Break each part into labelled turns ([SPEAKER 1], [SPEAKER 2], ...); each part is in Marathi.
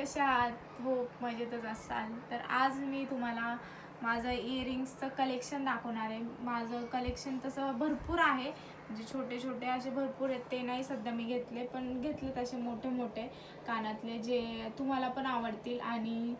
[SPEAKER 1] कशा आहात? हो मजेतच असाल. तर आज मी तुम्हाला माझं इयरिंग्सचं कलेक्शन दाखवणार आहे. माझं कलेक्शन तसं भरपूर आहे. म्हणजे छोटे छोटे असे भरपूर आहेत. ते नाही सध्या मी घेतले पण घेतले असे मोठे मोठे कानातले जे तुम्हाला पण आवडतील. आणि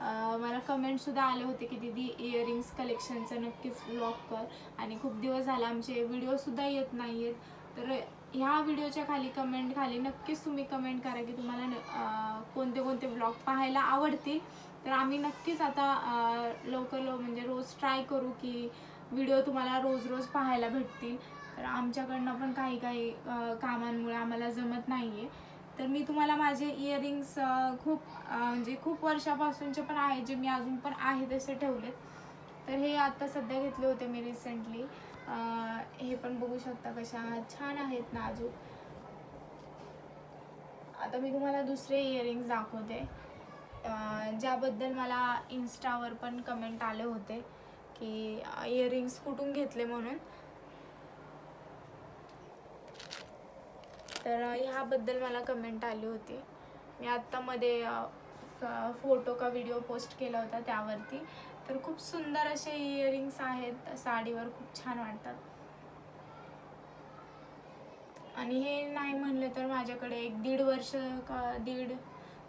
[SPEAKER 1] मला कमेंटसुद्धा आले होते की दीदी इयरिंग्स कलेक्शनचं नक्कीच ब्लॉग कर. आणि खूप दिवस झाला आमचे व्हिडिओसुद्धा येत नाही आहेत तर ह्या व्हिडिओच्या खाली कमेंट खाली नक्कीच तुम्ही कमेंट करा की तुम्हाला न- कोणते कोणते ब्लॉग पाहायला आवडतील. तर आम्ही नक्कीच आता लवकर लव म्हणजे रोज ट्राय करू की व्हिडिओ तुम्हाला रोज रोज पाहायला भेटतील. तर आमच्याकडनं पण काही काही कामांमुळे आम्हाला जमत नाही आहे तर मी तुम्हाला माझे इयरिंग्स खूप म्हणजे खूप वर्षापासूनचे पण आहेत जे मी अजून पण आहे तसे ठेवलेत. तर हे आता सध्या घेतले होते मी रिसेंटली हे पण बघू शकता कशा छान आहेत नाजूक आता मी तुम्हाला दुसरे इयरिंग्स दाखवते. ज्याबद्दल मला इन्स्टावर पण कमेंट आले होते की इयरिंग्स कुठून घेतले म्हणून. तर ह्याबद्दल मला कमेंट आली होती. मी आत्तामध्ये फोटो का व्हिडिओ पोस्ट केला होता त्यावरती. तर खूप सुंदर असे इयरिंग्स आहेत. साडीवर खूप छान वाटतात. आणि हे नाही म्हणलं तर माझ्याकडे एक दीड वर्ष का दीड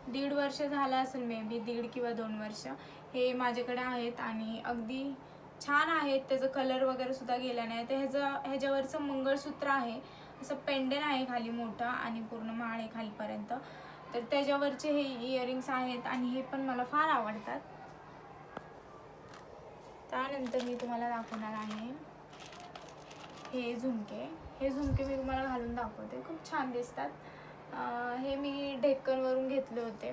[SPEAKER 1] दीड वर्ष झालं असेल मे बी दीड किंवा दोन वर्ष. हे माझ्याकडे आहेत आणि अगदी छान आहेत. त्याचं कलर वगैरे सुद्धा गेला नाही. तर ह्याचं ह्याच्यावरचं मंगळसूत्र आहे. असं पेंडेन आहे खाली मोठं आणि पूर्ण माळ आहे खालीपर्यंत. तर त्याच्यावरचे हे इयरिंग्स आहेत आणि हे पण मला फार आवडतात. त्यानंतर मी तुम्हाला दाखवणार आहे हे झुमके. हे झुमके मी तुम्हाला घालून दाखवते. खूप छान दिसतात. हे मी ढेक्कनवरून घेतले होते.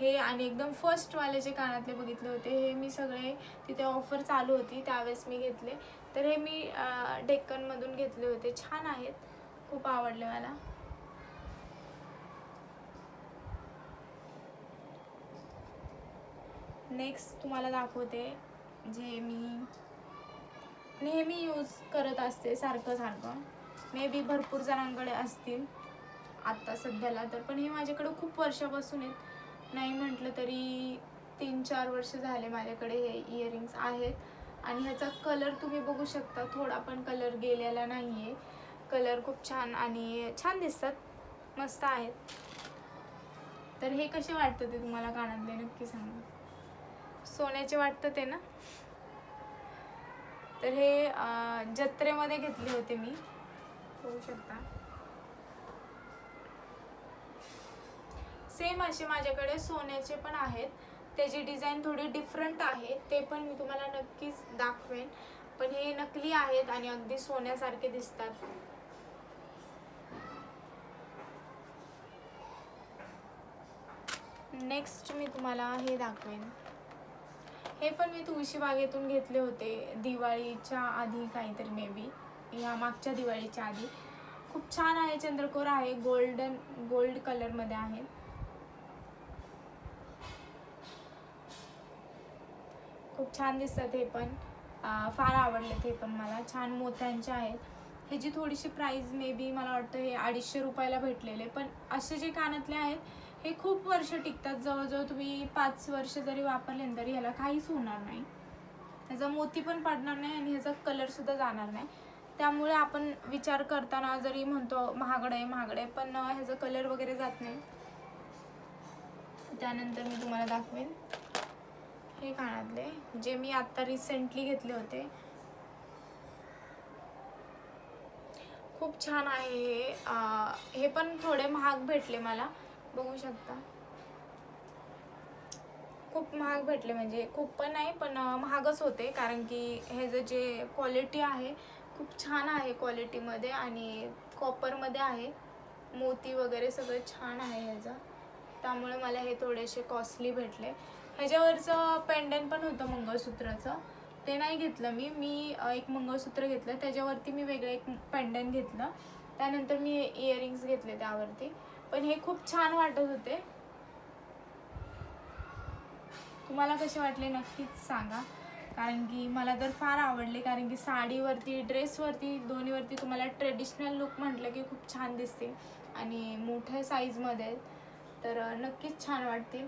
[SPEAKER 1] हे आणि एकदम फर्स्टवाले जे कानातले बघितले होते. हे मी सगळे तिथे ऑफर चालू होती त्यावेळेस मी घेतले. तर हे मी अं, डेक्कनमधून घेतले होते. छान आहेत. खूप आवडले मला. नेक्स्ट तुम्हाला दाखवते जे मी नेहमी यूज करत असते सारखं सारखं. मे बी भरपूर जणांकडे असतील आत्ता सध्याला तर पण हे माझ्याकडे खूप वर्षापासून आहेत. नाही म्हटलं तरी तीन चार वर्ष झाले माझ्याकडे हे इयरिंग्स आहेत. आणि ह्याचा कलर तुम्ही बघू शकता थोडा पण कलर गेलेला नाही आहे कलर खूप छान आणि छान दिसतात. मस्त आहेत. तर हे कसे वाटतं ते तुम्हाला कानातले नक्की सांगा. सोन्याचे वाटतं ते ना? तर हे जत्रेमध्ये घेतले होते मी. होऊ शकता. सेम असे माझ्याकडे सोन्याचे पण आहेत. त्याची डिझाईन थोडी डिफरंट आहे. ते पण मी तुम्हाला नक्कीच दाखवेन. पण हे नकली आहेत आणि अगदी सोन्यासारखे दिसतात. नेक्स्ट मी तुम्हाला हे दाखवेन. हे पण मी तुळशी बागेतून घेतले होते. दिवाळीच्या आधी काहीतरी मे बी या मागच्या दिवाळीच्या आधी. खूप छान आहे चंद्रकोर आहे. गोल्डन गोल्ड कलरमध्ये आहे. खूप छान दिसतात हे पण. फार आवडले ते पण मला. छान मोत्यांचे आहेत. ह्याची थोडीशी प्राईज मे बी मला वाटतं हे अडीचशे रुपयाला भेटलेले. पण असे जे कानातले आहेत हे खूप वर्ष टिकतात. जवळजवळ तुम्ही पाच वर्ष जरी वापरले तरी ह्याला काहीच होणार नाही. ह्याचा मोती पण पडणार नाही आणि ह्याचा कलरसुद्धा जाणार नाही. त्यामुळे आपण विचार करताना जरी म्हणतो महागडं आहे महागडं आहे पण ह्याचा कलर वगैरे जात नाही. त्यानंतर मी तुम्हाला दाखवेन. हे कानातले जे मी आत्ता रिसेंटली घेतले होते. खूप छान आहे हे. हे पण थोडे महाग भेटले मला. बघू शकता. खूप महाग भेटले म्हणजे खूप पण नाही पण महागच होते. कारण की हे जे जे क्वालिटी आहे खूप छान आहे क्वालिटीमध्ये आणि कॉपरमध्ये आहे. मोती वगैरे सगळं छान आहे ह्याचं. त्यामुळे मला हे थोडेसे कॉस्टली भेटले. ह्याच्यावरचं पेंडंट पण होतं मंगळसूत्राचं. ते नाही घेतलं मी. मी एक मंगळसूत्र घेतलं. त्याच्यावरती मी वेगळं एक पेंडंट घेतलं. त्यानंतर मी इयरिंग्स घेतले त्यावरती. पण हे खूप छान वाटत होते. तुम्हाला कसे वाटले नक्कीच सांगा. कारण की मला तर फार आवडले कारण की साडीवरती ड्रेसवरती दोन्हीवरती तुम्हाला ट्रेडिशनल लुक म्हटलं की खूप छान दिसते. आणि मोठ्या साईजमध्ये तर नक्कीच छान वाटतील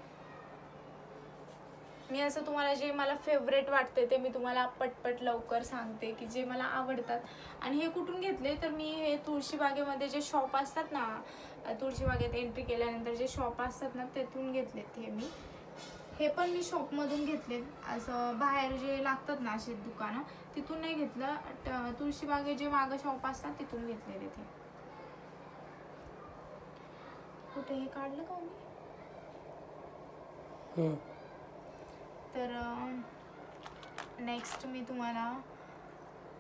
[SPEAKER 1] मी असं तुम्हाला जे मला फेवरेट वाटते ते मी तुम्हाला पटपट लवकर सांगते की जे मला आवडतात. आणि हे कुठून घेतले? तर मी हे तुळशीबागेमध्ये जे शॉप असतात ना तुळशीबागेत एंट्री केल्यानंतर जे शॉप असतात ना तेथून घेतलेत हे मी. हे पण मी शॉपमधून घेतले असं बाहेर जे लागतात ना असे दुकानं तिथून नाही घेतलं. तुळशीबागे जे मागं शॉप असतात तिथून घेतले तिथे कुठे हे काढलं का मी. तर नेक्स्ट मी तुम्हाला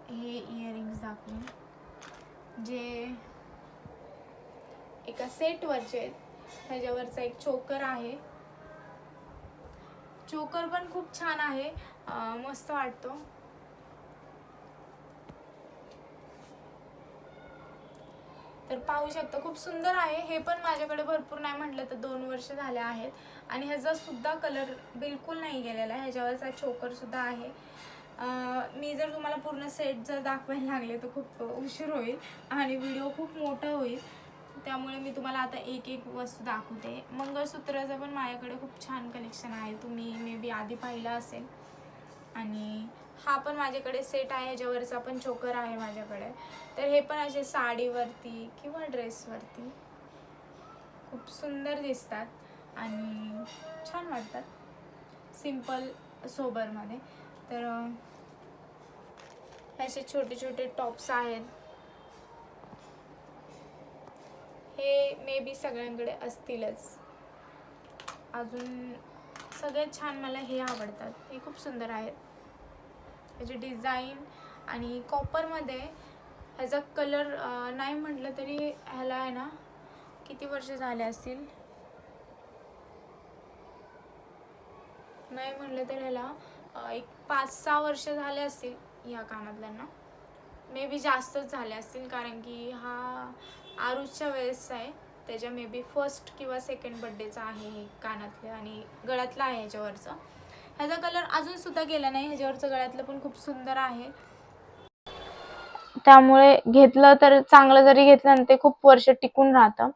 [SPEAKER 1] हे इयरिंग्स दाखवेन. जे एका सेटवरचे आहेत. ह्याच्यावरचा एक चोकर आहे. चोकर पण खूप छान आहे. मस्त वाटतो. तर पाहू शकता खूप सुंदर आहे. हे पण माझ्याकडे भरपूर नाही म्हटलं तर दोन वर्ष झाले आहेत. आणि ह्याचा सुद्धा कलर बिलकुल नाही गेलेला आहे. ह्याच्यावरचा चोकर सुद्धा आहे. मी जर तुम्हाला पूर्ण सेट जर दाखवायला लागले तर खूप उशीर होईल आणि व्हिडिओ खूप मोठा होईल. त्यामुळे मी तुम्हाला आता एक एक वस्तू दाखवते. मंगळसूत्राचं पण माझ्याकडे खूप छान कलेक्शन आहे. तुम्ही मे बी आधी पाहिलं असेल. आणि हा पण माझ्याकडे सेट आहे. ह्याच्यावरचा पण चोकर आहे माझ्याकडे. तर हे पण असे साडीवरती किंवा ड्रेसवरती खूप सुंदर दिसतात. आणि छान वाटतात. सिंपल सोबरमध्ये तर असे छोटे छोटे टॉप्स आहेत. हे मे बी सगळ्यांकडे असतीलच. अजून सगळ्यात छान मला हे आवडतात. हे खूप सुंदर आहेत. त्याची डिझाईन आणि कॉपरमध्ये ह्याचा कलर नाही म्हटलं तरी ह्याला आहे ना किती वर्ष झाले असतील? नाही म्हटलं तर ह्याला एक पाच सहा वर्ष झाले असतील ह्या कानातल्यांना मे बी जास्तच झाले असतील कारण की हा आरुजच्या वेळेसचा आहे. त्याच्या मे बी फर्स्ट किंवा सेकंड बड्डेचा आहे हे कानातलं आणि गळ्यातलं आहे ह्याच्यावरचं. ह्याचा कलर अजून सुद्धा गेला नाही. ह्याच्यावरचं गळ्यातलं पण खूप सुंदर आहे. त्यामुळे घेतलं तर चांगलं जरी घेतलं आणि ते खूप वर्ष टिकून राहतं.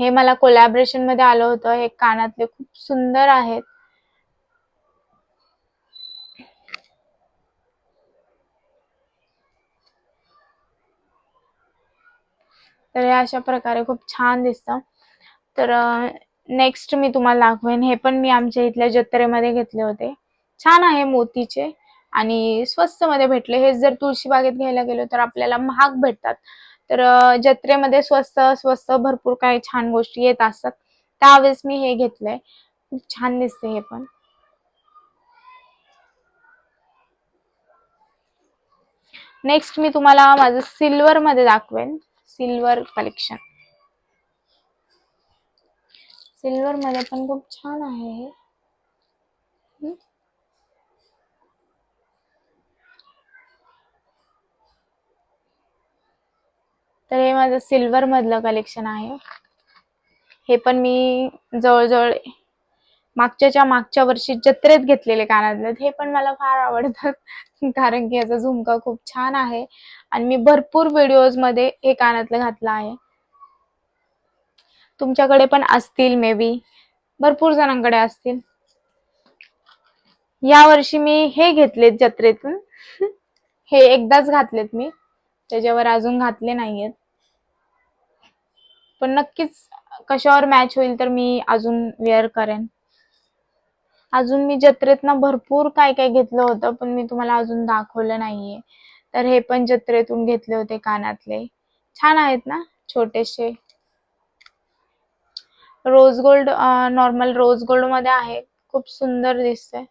[SPEAKER 1] हे मला कोलॅबरेशनमध्ये आलं होतं. हे कानातले खूप सुंदर आहेत. तर हे अशा प्रकारे खूप छान दिसतं. तर नेक्स्ट मी तुम्हाला दाखवेन. हे पण मी आमच्या इथल्या जत्रेमध्ये घेतले होते. छान आहे मोतीचे आणि स्वस्त मध्ये भेटले. हे जर तुळशी बागेत घ्यायला गेलो तर आपल्याला महाग भेटतात. तर जत्रेमध्ये स्वस्त स्वस्त भरपूर काही छान गोष्टी येत असतात. त्यावेळेस मी हे घेतलंय. खूप छान दिसते हे पण. नेक्स्ट मी तुम्हाला माझं सिल्वर मध्ये दाखवेन. Silver collection. सिल्वर मध्ये पण खूप छान आहे. हे तर हे माझं सिल्वर मधलं कलेक्शन आहे. हे पण मी जवळजवळ मागच्याच्या मागच्या वर्षी जत्रेत घेतलेले कानातले. हे पण मला फार आवडतात. कारण की याचा झुमका खूप छान आहे. आणि मी भरपूर व्हिडिओजमध्ये हे कानातलं घातलं आहे. तुमच्याकडे पण असतील मे बी भरपूर जणांकडे असतील. या वर्षी मी हे घेतलेत जत्रेतून. हे एकदाच घातलेत मी. त्याच्यावर अजून घातले नाहीयेत. पण नक्कीच कशावर मॅच होईल तर मी अजून वेअर करेन. अजून मी जत्रेतनं भरपूर काय काय घेतलं होतं पण मी तुम्हाला अजून दाखवलं नाहीये. तर हे पण जत्रेतून घेतले होते कानातले. छान आहेत ना छोटेसे. रोज गोल्ड नॉर्मल रोज गोल्डमध्ये आहे. खूप सुंदर दिसतंय.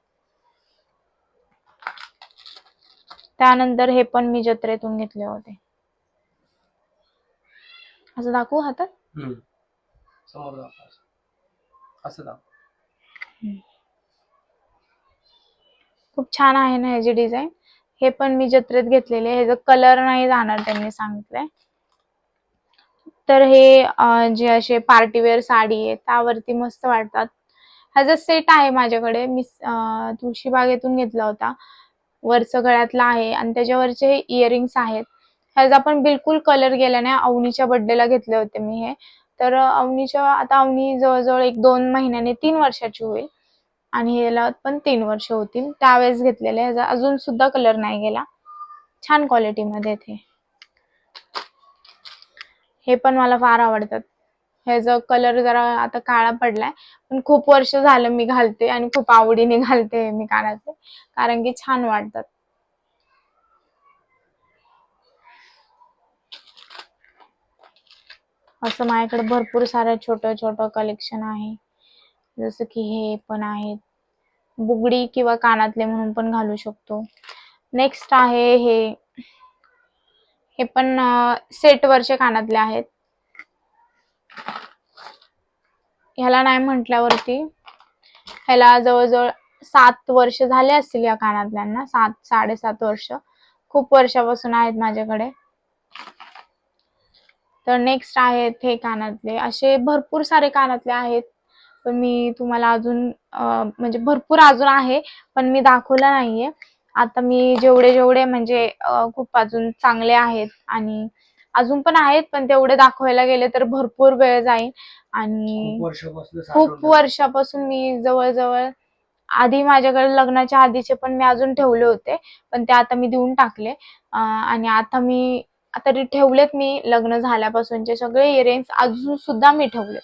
[SPEAKER 1] त्यानंतर हे पण मी जत्रेतून घेतले होते. असं दाखवू हातात.
[SPEAKER 2] समोर. असं. दाखव.
[SPEAKER 1] खूप छान आहे ना ह्याची डिझाईन. हे पण मी जत्रेत घेतलेले ह्याचा कलर नाही जाणार त्यांनी सांगितलंय. तर हे जे असे पार्टीवेअर साडी आहे त्यावरती मस्त वाटतात. ह्याचा सेट आहे माझ्याकडे मी तुळशीबागेतून तुळशी बागेतून घेतला होता. वरचं गळ्यातला आहे आणि त्याच्यावरचे हे इयरिंग्स आहेत. ह्याचा पण बिलकुल कलर गेला नाही. अवनीच्या बर्थडेला घेतले होते मी हे. तर अवनीच्या आता अवनी जवळजवळ एक दोन महिन्याने तीन वर्षाची होईल. आणि याला पण तीन वर्ष होतील. त्यावेळेस घेतलेले ह्याचा अजून सुद्धा कलर नाही गेला. छान क्वालिटीमध्ये आहेत हे हे पण मला फार आवडतात. ह्याचा कलर जरा आता काळा पडलाय. पण खूप वर्ष झालं मी घालते आणि खूप आवडीने घालते मी कानाचे. कारण की छान वाटतात. असं माझ्याकडे भरपूर सारं छोटं छोटं कलेक्शन आहे. जसं की हे पण आहेत बुगडी किंवा कानातले म्हणून पण घालू शकतो. नेक्स्ट आहे हे. हे पण सेटवरचे कानातले आहेत. ह्याला नाही म्हटल्यावरती ह्याला जवळजवळ सात वर्ष झाले असतील या कानातल्यांना. सात साडेसात वर्ष. खूप वर्षापासून आहेत माझ्याकडे. तर नेक्स्ट आहेत हे कानातले. असे भरपूर सारे कानातले आहेत. पण मी तुम्हाला अजून म्हणजे भरपूर अजून आहे पण मी दाखवलं नाहीये. आता मी जेवढे जेवढे म्हणजे खूप अजून चांगले आहेत आणि अजून पण आहेत पण तेवढे दाखवायला गेले तर भरपूर वेळ जाईल. आणि
[SPEAKER 2] खूप वर्षापासून
[SPEAKER 1] मी जवळजवळ आधी माझ्याकडे लग्नाच्या आधीचे पण मी अजून ठेवले होते पण ते आता मी देऊन टाकले. आणि आता मी आता ठेवलेत मी लग्न झाल्यापासूनचे सगळे इयरिंग्स अजून सुद्धा मी ठेवले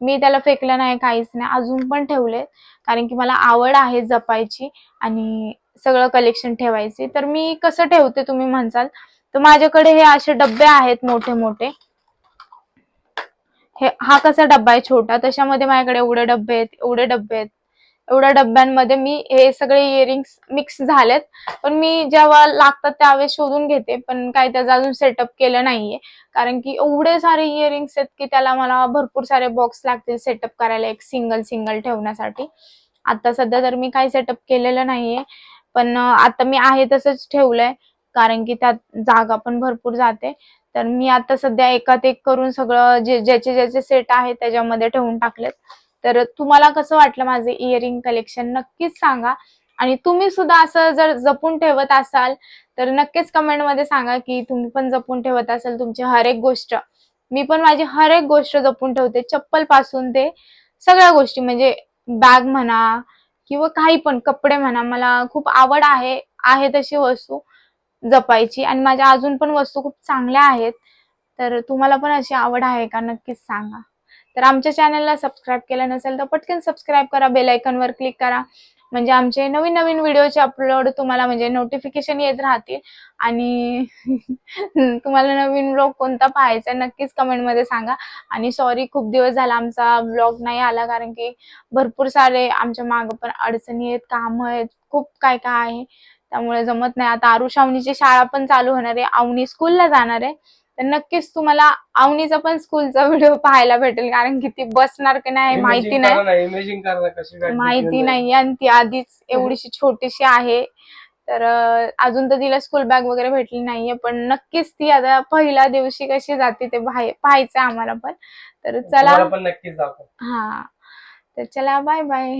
[SPEAKER 1] मी त्याला फेकलं नाही काहीच नाही अजून पण ठेवले. कारण की मला आवड आहे जपायची आणि सगळं कलेक्शन ठेवायची. तर मी कसं ठेवते तुम्ही म्हणसाल तर माझ्याकडे हे असे डब्बे आहेत मोठे मोठे हे हा कसा डब्बा आहे? छोटा. तशामध्ये माझ्याकडे एवढे डब्बे आहेत एवढे डब्बे आहेत. एवढ्या डब्यांमध्ये मी हे सगळे इयरिंग्स मिक्स झालेत. पण मी जेव्हा लागतात त्यावेळेस शोधून घेते पण काही त्याचं अजून सेटअप केलं नाहीये. कारण की एवढे सारे इयरिंग्स आहेत की त्याला मला भरपूर सारे बॉक्स लागतील सेटअप करायला एक सिंगल सिंगल ठेवण्यासाठी. आता सध्या तर मी काही सेटअप केलेलं नाहीये. पण आता मी आहे तसंच ठेवलंय. कारण की त्यात जागा पण भरपूर जाते. तर मी आता सध्या एकात एक करून सगळं जे ज्याचे ज्याचे सेट आहे त्याच्यामध्ये ठेवून टाकलेत. तर तुम्हाला कसं वाटलं माझे इयरिंग कलेक्शन नक्कीच सांगा. आणि तुम्ही सुद्धा असं जर जपून ठेवत असाल तर नक्कीच कमेंटमध्ये सांगा की तुम्ही पण जपून ठेवत असाल तुमची हर एक गोष्ट. मी पण माझी हर एक गोष्ट जपून ठेवते चप्पलपासून ते सगळ्या गोष्टी म्हणजे बॅग म्हणा किंवा काही पण कपडे म्हणा. मला खूप आवड आहे आहे तशी वस्तू जपायची आणि माझ्या अजून पण वस्तू खूप चांगल्या आहेत. तर तुम्हाला पण अशी आवड आहे का? नक्कीच सांगा. तर आमच्या चॅनलला सबस्क्राईब केलं नसेल तर पटकन सबस्क्राईब करा बेल वर क्लिक करा. म्हणजे आमचे नवीन नवीन व्हिडिओचे अपलोड तुम्हाला म्हणजे नोटिफिकेशन येत राहतील. आणि तुम्हाला नवीन ब्लॉग कोणता पाहायचा नक्कीच कमेंटमध्ये सांगा. आणि सॉरी खूप दिवस झाला आमचा ब्लॉग नाही आला कारण की भरपूर सारे आमच्या मागं पण अडचणी आहेत कामं आहेत खूप काय काय आहे. त्यामुळे जमत नाही. आता आरुष शाळा पण चालू होणार आहे. अवनी स्कूलला जाणार आहे. तर नक्कीच तुम्हाला अवनीचा पण स्कूलचा व्हिडिओ पाहायला भेटेल कारण की ती बसणार की नाही माहिती नाही. माहिती नाही. आणि ती आधीच एवढीशी छोटीशी आहे. तर अजून तर तिला स्कूल बॅग वगैरे भेटली नाहीये पण नक्कीच ती आता पहिल्या दिवशी कशी जाते ते पाहाय- पाहायचंय आम्हाला पण. तर. चला.
[SPEAKER 2] पण नक्कीच
[SPEAKER 1] हा. तर चला बाय बाय